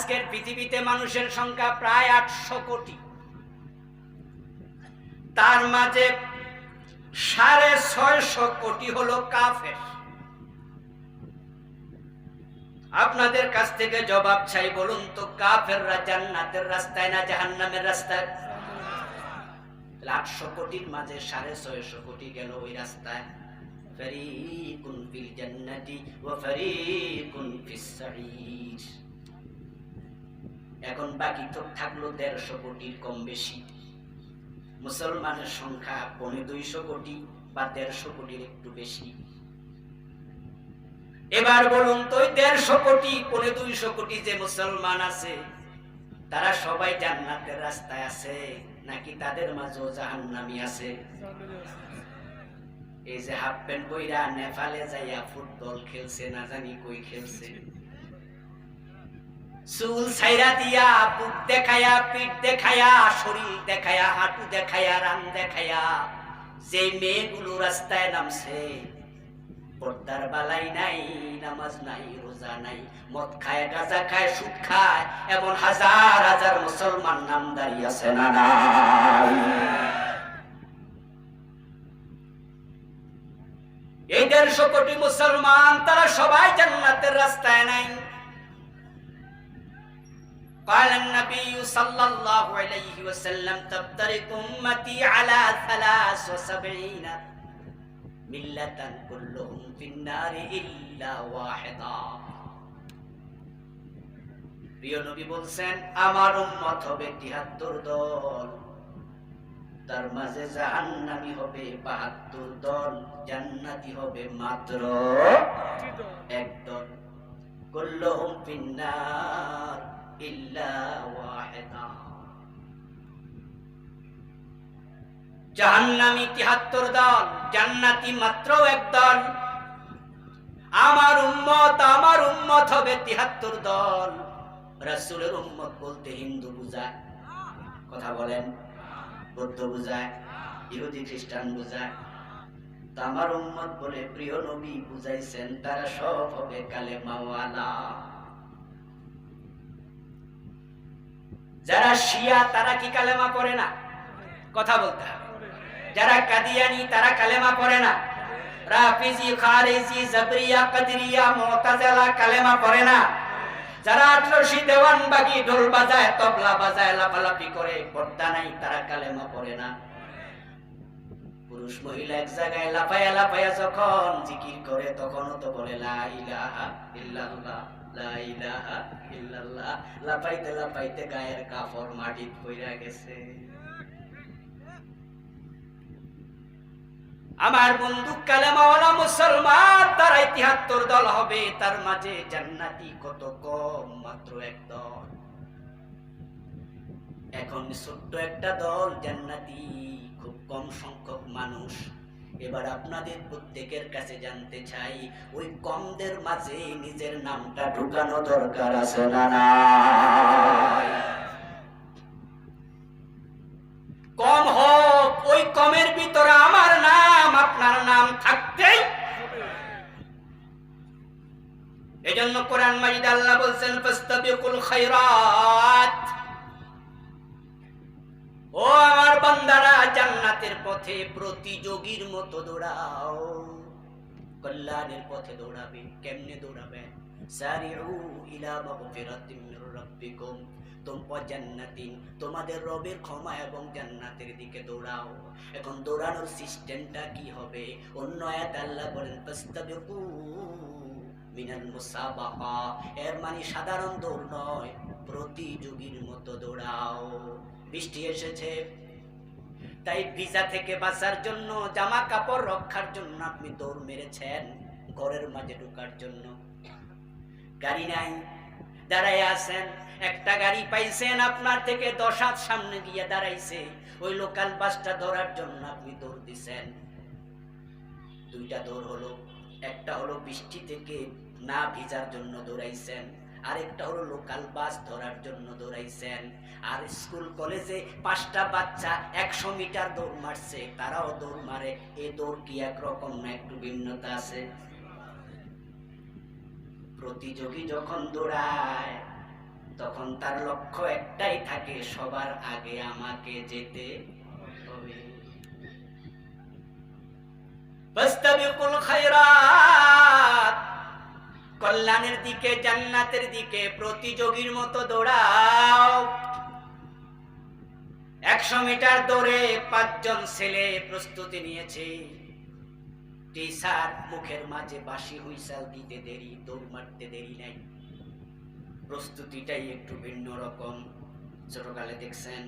আজকের পৃথিবীতে মানুষের সংখ্যা প্রায় আটশো কোটি। তার মাঝে সাড়ে ছয়শো কোটি হলো কাফের। আপনাদের কাছ থেকে জবাব চাই, বলুন তো, কাফেররা জান্নাতের রাস্তায় না জাহান্নামের রাস্তায়? আটশো কোটির মাঝে সাড়ে ছয়শো কোটি গেল ওই রাস্তায়। ফরিকুন ফিল জান্নাতি ওয়া ফরিকুন ফিস সাঈর। এখন বাকি তো থাকল দেড়শো কোটির কম বেশি। মুসলমানের সংখ্যা পৌনে দুইশো কোটি বা দেড়শো কোটির একটু বেশি। এবার বলুন তো দেড়শো কোটি, পৌনে দুইশো কোটি যে মুসলমান আছে, তারা সবাই জান্নাতের রাস্তায় আছে নাকি তাদের মাঝেও জাহান্নামি আছে? এই যে হাফ প্যান্ট বইরা নেপালে যাইয়া ফুটবল খেলছে, না জানি কই খেলছে। চুল ছাইরা দিয়া, বুক দেখায়া, পিঠ দেখায়া, শরীর দেখায়া, হাঁটু দেখায়া, রান দেখায়া, যে মেয়েগুলো রাস্তায় নামছে, পর্দার বালাই নাই, নামাজ নাই, রোজা নাই, মদ খায়, গাঁজা খায়, সুদ খায়, এমন হাজার হাজার মুসলমান নামদারি আছে না এই দেড়শো কোটি মুসলমান, তারা সবাই জান্নাতের রাস্তায় নাই। قال النبي صلى الله عليه وسلم تفترق أمتي على ثلاث وسبعين ملة كلهم في النار إلا واحدا প্রিয় নবী বলছেন আমার উম্মত হবে তিহাত্তর দল তার মাঝে জাহান্নামি হবে বাহাত্তর দল জান্নাতি হবে মাত্র একদল কুল্লুহুম ফিন্নার ইল্লা ওয়াহিদা জাহান্নামী তিহাত্তর দল, জান্নাতি মাত্র এক আমার উম্মত আমার উম্মত হবে তিহাত্তর দল। রাসূলের উম্মত বলতে হিন্দু বুঝায়, কথা বলেন, বৌদ্ধ বুঝায়, ইহুদি, খ্রিস্টান বুঝায়। তো আমার উম্মত বলে প্রিয় নবী বুঝাইছেন, তারা সব হবে কালেমাওয়ালা। যারা শিয়া, তারা কি কালেমা পড়ে না? কথা বলতে হবে। যারা কাদিয়ানি, তারা কালেমা পড়ে না। রাফিজি, খারেজি, জাবরিয়া মুতাজিলা কালেমা পড়ে না। যারা আটরশি দেওয়ান বাগি ঢোল বাজায় তবলা বাজায়, লাফালাফি করে পর্দা নাই, তারা কালেমা পড়ে না। পুরুষ মহিলা এক জায়গায় লাফায়া লাফায়া যখন জিকির করে, তখনও তো বলে, লা লাফাইতে লাফাইতে গায়ের কাপড় মাটিত পইরা গেছে। আমার বন্ধু কালেমাওয়ালা মুসলমান তারাই তিহাত্তর দল হবে, তার মাঝে জান্নাতি কত কম, মাত্র এক দল। এখন ছোট্ট একটা দল জান্নাতি খুব কম সংখ্যক মানুষ। এবার আপনাদের প্রত্যেকের কাছে জানতে চাই, ওই কমদের মাঝে নিজের নামটা ঢুকানো দরকার আছে না কম হোক, ওই কমের ভিতরে আমার নাম, আপনার নাম থাকতেই এজন্য কোরআন মাজিদ আল্লাহ বলছেন, ফাস্তাবিকুল খায়রাত। ও আমার বান্দারা, জান্নাতের পথে প্রতিযোগীর মতো দৌড়াও। কল্যাণের পথে দৌড়াবে, কেমনে দৌড়াবে? সারিউ ইলা মাগফিরাতিন মির রাব্বিকুম। তোমরা জান্নাতিন তোমাদের রবের ক্ষমা এবং জান্নাতের দিকে দৌড়াও। এখন দৌড়ানোর সিস্টেমটা কি হবে? অন্য আয়াত আল্লাহ বলেন, ফাস্তাবিকু মিনাল মুসাবাকা এর মানে সাধারণ দৌড় নয়, প্রতিযোগীর মতো দৌড়াও। বৃষ্টি এসেছে। তাই ভিজা থেকে বাঁচার জন্য জামা কাপড় রক্ষার জন্য আপনি দৌড় মেরেছেন ঘরের মাঝে ঢোকার জন্য। গাড়ি নাই, দাঁড়ায় আছেন, একটা গাড়ি পাইছেন আপনার থেকে দশ হাত সামনে গিয়ে দাঁড়াইছে। ওই লোকাল বাসটা ধরার জন্য আপনি দৌড় দিছেন। দুইটা দৌড় হলো, একটা হলো বৃষ্টি থেকে না ভিজার জন্য দৌড়াইছেন। আরেকটা হলো লোকাল বাস ধরার জন্য দৌড়াইছেন। আর স্কুল কলেজে পাঁচটা বাচ্চা একশো মিটার দৌড় মারছে। তারাও দৌড় মারে। এ দৌড় কি একরকম না একটু ভিন্নতা আছে? প্রতিযোগী যখন দৌড়ায়, তখন তার লক্ষ্য একটাই থাকে, সবার আগে আমাকে যেতে হবে। ফাস্তাবিকুল খায়রাত। কল্যাণের দিকে, জান্নাতের দিকে প্রতিযোগীর মতো দৌড়াও। একশো মিটার দৌড়ে পাঁচজন ছেলে প্রস্তুতি নিয়েছে। টিচার মুখের মাঝে বাসি হুইসাল দিতে দেরি, দৌড় মারতে দেরি নাই। প্রস্তুতিটাই একটু ভিন্ন রকম। ছোটকালে দেখছেন